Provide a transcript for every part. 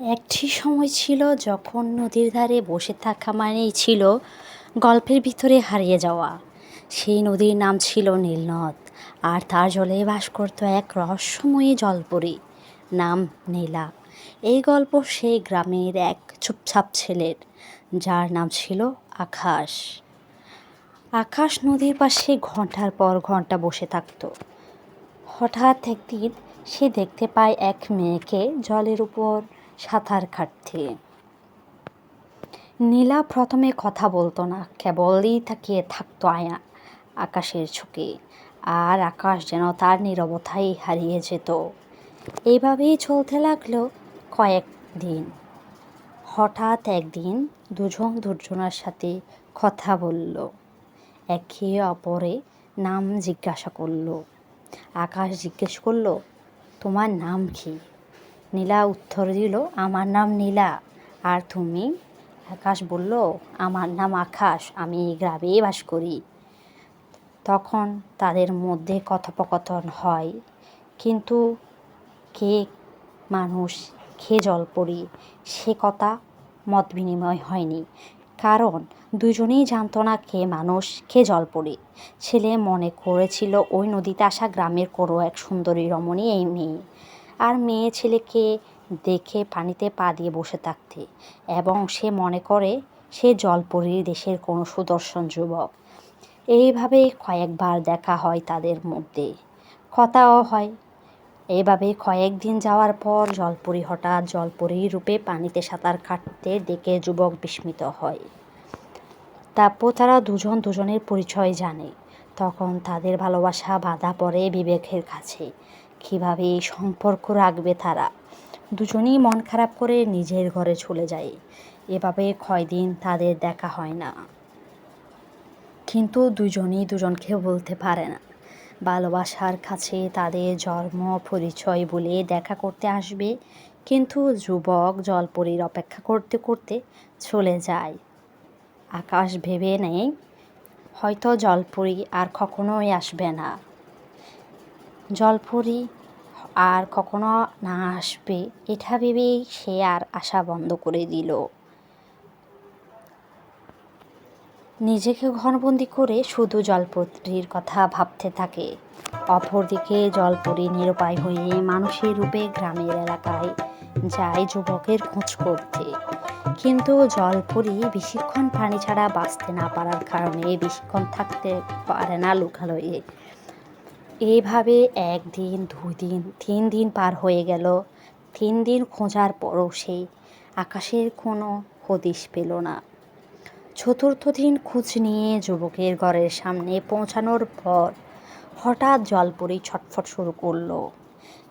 একটি সময় ছিল যখন নদীর ধারে বসে থাকা মানেই ছিল গল্পের ভিতরে হারিয়ে যাওয়া। সেই নদীর নাম ছিল নীলনদ, আর তার জলে বাস করতো এক রহস্যময়ী জলপরী নাম নীলা। এই গল্প সেই গ্রামের এক চুপচাপ ছেলের, যার নাম ছিল আকাশ। আকাশ নদীর পাশে ঘণ্টার পর ঘণ্টা বসে থাকতো। হঠাৎ একদিন সে দেখতে পায় এক মেয়েকে জলের উপর সাঁতার কাটতে। নীলা প্রথমে কথা বলতো না, কেবলই তাকিয়ে থাকতো আয়া, আকাশের ঝুঁকে। আর আকাশ যেন তার নীরবতায় হারিয়ে যেত। এইভাবেই চলতে লাগল কয়েক দিন হঠাৎ একদিন দুজন দুজনের সাথে কথা বলল। একে অপরে নাম জিজ্ঞাসা করল। আকাশ জিজ্ঞেস করল, তোমার নাম কি? নীলা উত্তর দিল, আমার নাম নীলা। আর তুমি? আকাশ বলল, আমার নাম আকাশ, আমি এই গ্রামেই বাস করি। তখন তাদের মধ্যে কথোপকথন হয়, কিন্তু কে মানুষ, কে জলপরি, সে কথা মত বিনিময় হয়নি। কারণ দুজনেই জানতো না কে মানুষ, কে জলপরি। ছেলে মনে করেছিল, ওই নদীতে আসা গ্রামের কোনো এক সুন্দরী রমণী এই মেয়ে। আর মেয়ে ছেলেকে দেখে পানিতে পা দিয়ে বসে থাকতে। এবং সে মনে করে, সে জলপরীর দেশের কোনো সুদর্শন যুবক। এইভাবে কয়েকবার দেখা হয় তাদের মধ্যে। কথাও হয়, এভাবে কয়েকদিন যাওয়ার পর জলপরি হঠাৎ জলপরি রূপে পানিতে সাঁতার কাটতে দেখে যুবক বিস্মিত হয়। তারপর তারা দুজন দুজনের পরিচয় জানে। তখন তাদের ভালোবাসা বাধা পড়ে বিবেকের কাছে। কীভাবে সম্পর্ক রাখবে তারা? দুজনেই মন খারাপ করে নিজের ঘরে চলে যায়। এভাবে কয়দিন তাদের দেখা হয় না। কিন্তু দুজনেই দুজনকে বলতে পারে না। ভালোবাসার কাছে তাদের জন্ম, পরিচয় বলে দেখা করতে আসবে। কিন্তু যুবক জলপরীর অপেক্ষা করতে করতে চলে যায়। আকাশ ভেবে নেই হয়তো জলপরি আর কখনোই আসবে না। জলপরি আর কখনো না আসবে, এটা ভেবেই সে আর আশা বন্ধ করে দিল। নিজেকে ঘরবন্দি করে শুধু জলপরির কথা ভাবতে থাকে। অপরদিকে জলপরি নিরুপায় হয়ে মানুষের রূপে গ্রামের এলাকায় যায় যুবকের খোঁজ করতে। কিন্তু জলপরি বেশিক্ষণ পানি ছাড়া বাঁচতে না পারার কারণে বেশিক্ষণ থাকতে পারে না লোকালয়ে। এইভাবে একদিন দুই দিন তিন দিন পার হয়ে গেল। তিন দিন খোঁজার পরও সে আকাশের কোনো হদিশ পেল না। চতুর্থ দিন খোঁজ নিয়ে যুবকের ঘরের সামনে পৌঁছানোর পর হঠাৎ জল জলপরি ছটফট শুরু করল।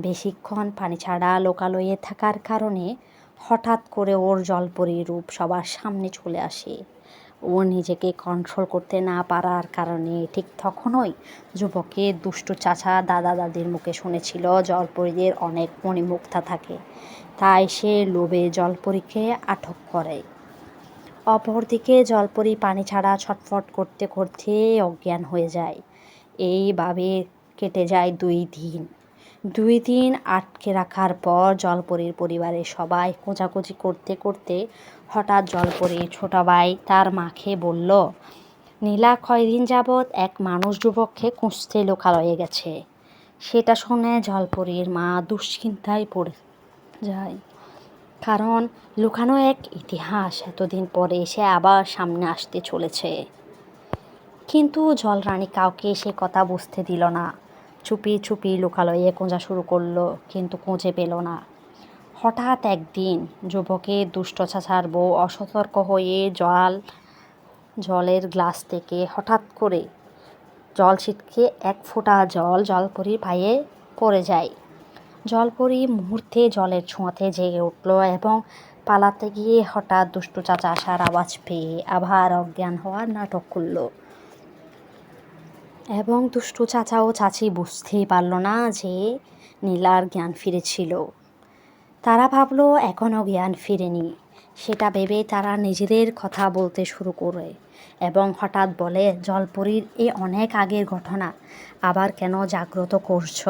বেশিক্ষণ পানি ছাড়া লোকালয়ে থাকার কারণে হঠাৎ করে ওর জলপরি রূপ সবার সামনে চলে আসে। ও নিজেকে কন্ট্রোল করতে না পারার কারণে ঠিক তখনই যুবকের দুষ্ট চাচা দাদা দাদির মুখে শুনেছিল জলপরীদের অনেক মণিমুক্তা থাকে। তাই সে লোভে জলপরীকে আটক করে। অপরদিকে জলপরি পানি ছাড়া ছটফট করতে করতে অজ্ঞান হয়ে যায়। এইভাবে কেটে যায় দুই দিন। দুই দিন আটকে রাখার পর জলপরীর পরিবারের সবাই খোঁজাখুঁজি করতে করতে হঠাৎ জল জলপরীর ছোট ভাই তার মাকে বলল, নীলা, কয়দিন যাবৎ এক মানুষ যুবককে খুঁজতে লোকালয়ে গেছে। সেটা শুনে জলপরীর মা দুশ্চিন্তায় পড়ে যায়। কারণ লুকানো এক ইতিহাস এতদিন পরে সে আবার সামনে আসতে চলেছে। কিন্তু জলরানী কাউকে সে কথা বুঝতে দিল না। চুপি চুপি লোকালয়ে খোঁজা শুরু করল, কিন্তু খুঁজে পেল না। হঠাৎ একদিন যুবকের দুষ্ট চাচার বউ অসতর্ক হয়ে জল, জলের গ্লাস থেকে হঠাৎ করে জল ছিটকে এক ফোঁটা জল, জলপরির পায়ে পড়ে যায়। জলপরি মুহূর্তে জলের ছোঁয়াতে জেগে উঠল এবং পালাতে গিয়ে হঠাৎ দুষ্টু চাচা আসার আওয়াজ পেয়ে আবার অজ্ঞান হওয়ার নাটক করল। এবং দুষ্টু চাচা ও চাচি বুঝতেই পারল না যে নীলার জ্ঞান ফিরেছিল। তারা ভাবলো, এখনও জ্ঞান ফিরেনি। সেটা ভেবে তারা নিজেদের কথা বলতে শুরু করে এবং হঠাৎ বলে, জলপরীর এ অনেক আগের ঘটনা, আবার কেন জাগ্রত করছ?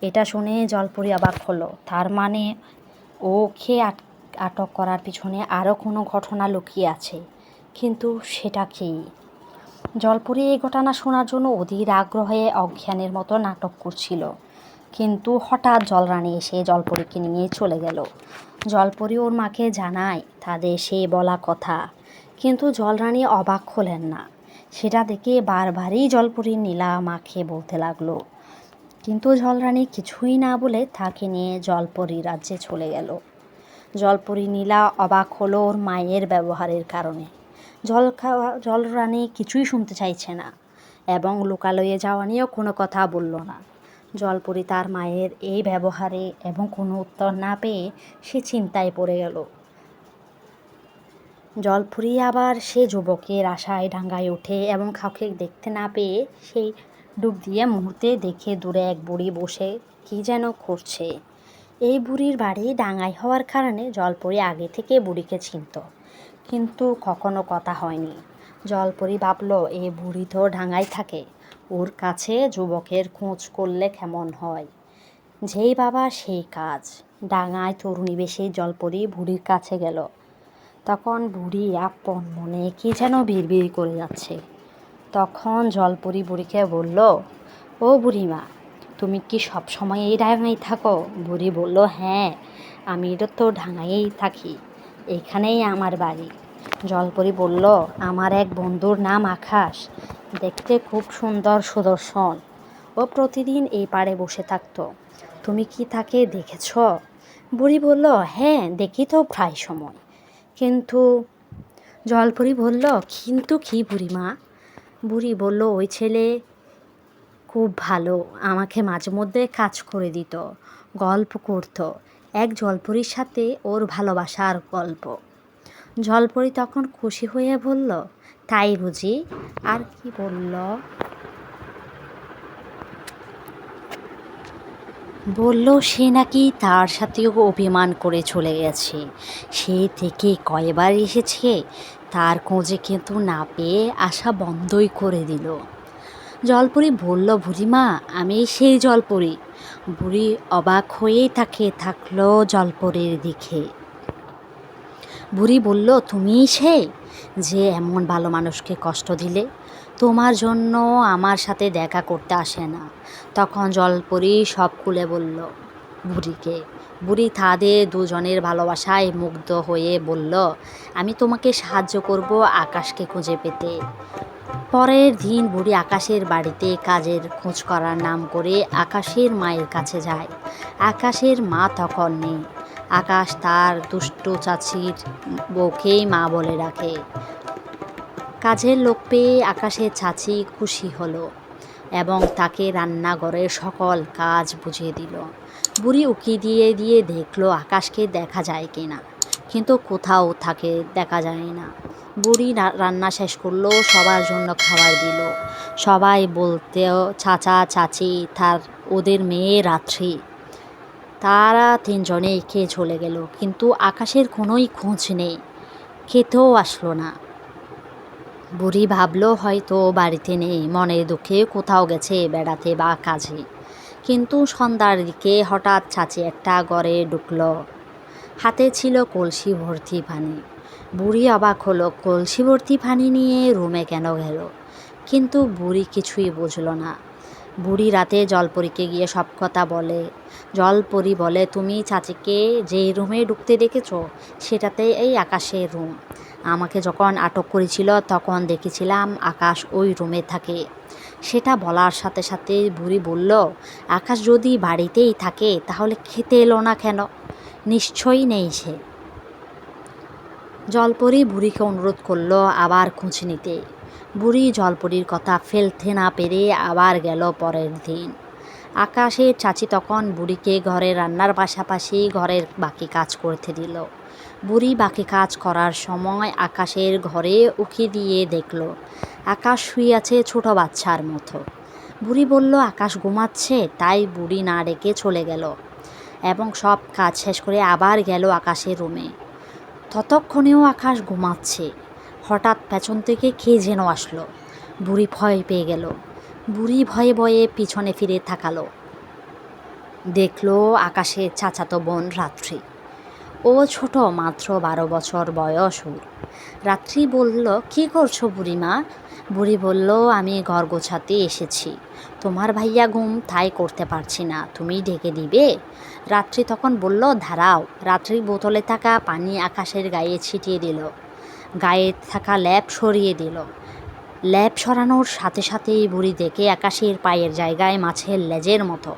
এটা শুনে জলপরি অবাক হলো। তার মানে ও খেয়ে আট, আটক করার পিছনে আরও কোনো ঘটনা লুকিয়ে আছে। কিন্তু সেটা কী? জলপরি এই ঘটনা শোনার জন্য অধীর আগ্রহে অজ্ঞানের মতো নাটক করছিল। কিন্তু হঠাৎ জলরানী এসে জলপরীকে নিয়ে চলে গেল। জলপরি ওর মাকে জানায়, তাদের সে বলা কথা। কিন্তু জলরানী অবাক হলেন না। সেটা দেখে বারবারই জলপরি নীলা মাকে বলতে লাগল। কিন্তু জলরানী কিছুই না বলে তাকে নিয়ে জলপরি রাজ্যে চলে গেল। জলপরি নীলা অবাক হলো ওর মায়ের ব্যবহারের কারণে। জল খাওয়া জলরানী কিছুই শুনতে চাইছে না এবং লোকালয়ে যাওয়া নিয়েও কোনো কথা বলল না। জলপরি তার মায়ের এই ব্যবহারে এবং কোনো উত্তর না পেয়ে সে চিন্তায় পড়ে গেল। জলপুরি আবার সে যুবকের আশায় ডাঙ্গায় ওঠে এবং কাউকে দেখতে না পেয়ে সেই ডুব দিয়ে মুহূর্তে দেখে দূরে এক বুড়ি বসে কী যেন করছে। এই বুড়ির বাড়ি ডাঙায় হওয়ার কারণে জলপরি আগে থেকে বুড়িকে চিনত, কিন্তু কখনো কথা হয়নি। জলপরি ভাবল এই বুড়ি তো ডাঙায় থাকে। ওর কাছে যুবকের খোঁজ করলে কেমন হয়? যেই বাবা সেই কাজ। ডাঙায় তরুণী বেশি জলপরি বুড়ির কাছে গেল। তখন বুড়ি আপন মনে কি যেন বিড়বিড় করে যাচ্ছে। তখন জলপরি বুড়িকে বলল, ও বুড়িমা, তুমি কি সব সময় এই ডাঙায় থাকো? বুড়ি বলল হ্যাঁ আমি তো ডাঙায়েই থাকি। এখানেই আমার বাড়ি। জলপরি বলল, আমার এক বন্ধুর নাম আকাশ। দেখতে খুব সুন্দর সুদর্শন। ও প্রতিদিন এই পাড়ে বসে থাকতো। তুমি কি তাকে দেখেছ? বুড়ি বলল হ্যাঁ দেখি তো প্রায় সময়। কিন্তু জলপরি বলল, কিন্তু কি বুড়িমা বুড়ি বলল, ওই ছেলে খুব ভালো। আমাকে মাঝে মধ্যে কাজ করে দিত, গল্প করত। এক জলপরির সাথে ওর ভালোবাসার গল্প। জলপরি তখন খুশি হয়ে বলল, তাই বুঝি? আর কি বলল? বলল, সে নাকি তার সাথেও অভিমান করে চলে গেছে। সে থেকে কয়বার এসেছে, তার খোঁজে কিন্তু না পেয়ে আসা বন্ধই করে দিল। জলপরি বলল, বুড়িমা, আমি সেই জলপরি বুড়ি অবাক হয়েই তাকে থাকল জলপরির দিকে। বুড়ি বলল, তুমিই সে যে এমন ভালো মানুষকে কষ্ট দিলে? তোমার জন্য আমার সাথে দেখা করতে আসে না। তখন জলপরি সব খুলে বলল বুড়িকে। বুড়ি তাদের দুজনের ভালোবাসায় মুগ্ধ হয়ে বলল, আমি তোমাকে সাহায্য করব আকাশকে খুঁজে পেতে। পরের দিন বুড়ি আকাশের বাড়িতে কাজের খোঁজ করার নাম করে আকাশের মায়ের কাছে যায়। আকাশের মা তখন নেই। আকাশ তার দুষ্টু চাচির বউকেই মা বলে রাখে। কাজের লোক পেয়ে আকাশের চাচি খুশি হলো এবং তাকে রান্নাঘরের সকল কাজ বুঝিয়ে দিল। বুড়ি উকি দিয়ে দিয়ে দেখল আকাশকে দেখা যায় কি না কিন্তু কোথাও থাকে দেখা যায় না। বুড়ি রান্না শেষ করল, সবার জন্য খাবার দিল। সবাই বলতেও, চাচা, চাচি, তার, ওদের মেয়ে রাত্রি। তারা তিনজনেই খেয়ে চলে গেল, কিন্তু আকাশের কোনোই খোঁজ নেই। খেতেও আসলো না। বুড়ি ভাবলো, হয়তো বাড়িতে নেই, মনের দুঃখে কোথাও গেছে বেড়াতে বা কাজে। কিন্তু সন্ধ্যার দিকে হঠাৎ চাচি একটা ঘরে ঢুকলো। হাতে ছিল কলসি ভর্তি পানি। বুড়ি অবাক হলো, কলসি ভর্তি পানি নিয়ে রুমে কেন গেল? কিন্তু বুড়ি কিছুই বুঝলো না। বুড়ি রাতে জলপরীকে গিয়ে সব কথা বলে। জলপরি বলে, তুমি চাচিকে যেই রুমে ঢুকতে দেখেছ, সেটাতে এই আকাশের রুম। আমাকে যখন আটক করেছিল, তখন দেখেছিলাম আকাশ ওই রুমে থাকে। সেটা বলার সাথে সাথে বুড়ি বলল, আকাশ যদি বাড়িতেই থাকে, তাহলে খেতে এলো না কেন? নিশ্চয়ই নেই সে। জলপরি বুড়িকে অনুরোধ করল আবার খোঁজ নিতে। বুড়ি জলপরির কথা ফেলতে না পেরে আবার গেল পরের দিন। আকাশের চাচি তখন বুড়িকে ঘরে রান্নার পাশাপাশি ঘরের বাকি কাজ করতে দিল। বুড়ি বাকি কাজ করার সময় আকাশের ঘরে উকি দিয়ে দেখল, আকাশ শুয়ে আছে ছোট বাচ্চার মতো। বুড়ি বলল, আকাশ ঘুমাচ্ছে? তাই বুড়ি না ডেকে চলে গেল এবং সব কাজ শেষ করে আবার গেল আকাশের রুমে। ততক্ষণেও আকাশ ঘুমাচ্ছে। হঠাৎ পেছন থেকে কে যেন আসলো। বুড়ি ভয় পেয়ে গেল। বুড়ি ভয়ে ভয়ে পিছনে ফিরে থাকালো দেখল আকাশে চাচাতো বোন রাত্রি। ও ছোট মাত্র বারো বছর বয়স ওর। রাত্রি বলল, কি করছ বুড়িমা? বুড়ি বলল, আমি ঘর গোছাতে এসেছি। তোমার ভাইয়া ঘুম তাই করতে পারছি না। তুমি ডেকে দিবে? রাত্রি তখন বলল ধারাও রাত্রি বোতলে থাকা পানি আকাশের গায়ে ছিটিয়ে দিল। গায়ে থাকা ল্যাপ সরিয়ে দিল। ল্যাপ সরানোর সাথে সাথেই বুড়ি দেখে আকাশের পায়ের জায়গায় মাছের লেজের মতো।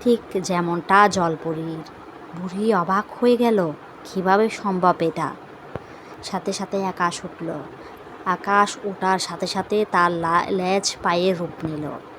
ঠিক যেমনটা জলপরীর। বুড়ি অবাক হয়ে গেল, কীভাবে সম্ভব এটা? সাথে সাথে আকাশ উঠল। আকাশ ওঠার সাথে সাথে তার লেজ পায়ের রূপ নিল।